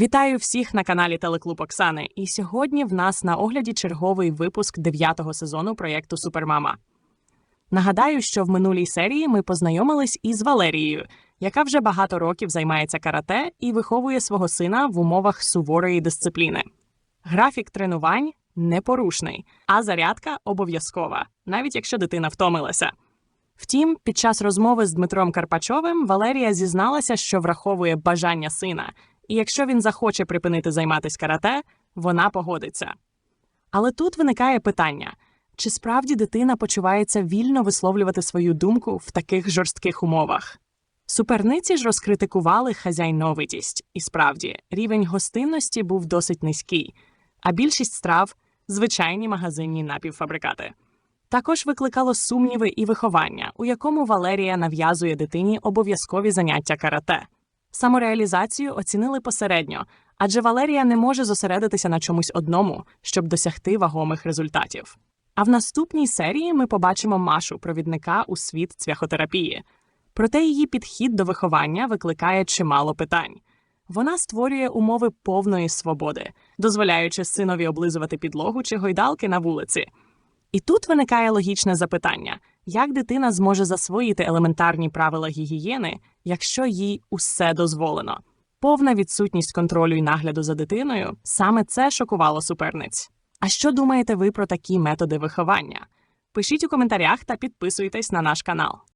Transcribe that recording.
Вітаю всіх на каналі Телеклуб Оксани. І сьогодні в нас на огляді черговий випуск дев'ятого сезону проєкту Супермама. Нагадаю, що в минулій серії ми познайомились із Валерією, яка вже багато років займається карате і виховує свого сина в умовах суворої дисципліни. Графік тренувань непорушний, а зарядка обов'язкова, навіть якщо дитина втомилася. Втім, під час розмови з Дмитром Карпачовим Валерія зізналася, що враховує бажання сина, і якщо він захоче припинити займатися карате, вона погодиться. Але тут виникає питання: чи справді дитина почувається вільно висловлювати свою думку в таких жорстких умовах? Суперниці ж розкритикували хазяйновитість, і справді рівень гостинності був досить низький, а більшість страв звичайні магазинні напівфабрикати. Також викликало сумніви і виховання, у якому Валерія нав'язує дитині обов'язкові заняття карате. Самореалізацію оцінили посередньо, адже Валерія не може зосередитися на чомусь одному, щоб досягти вагомих результатів. А в наступній серії ми побачимо Машу, провідника у світ цвяхотерапії. Проте її підхід до виховання викликає чимало питань. Вона створює умови повної свободи, дозволяючи синові облизувати підлогу чи гойдалки на вулиці. І тут виникає логічне запитання: як дитина зможе засвоїти елементарні правила гігієни, якщо їй усе дозволено? Повна відсутність контролю і нагляду за дитиною саме це шокувало суперниць. А що думаєте ви про такі методи виховання? Пишіть у коментарях та підписуйтесь на наш канал.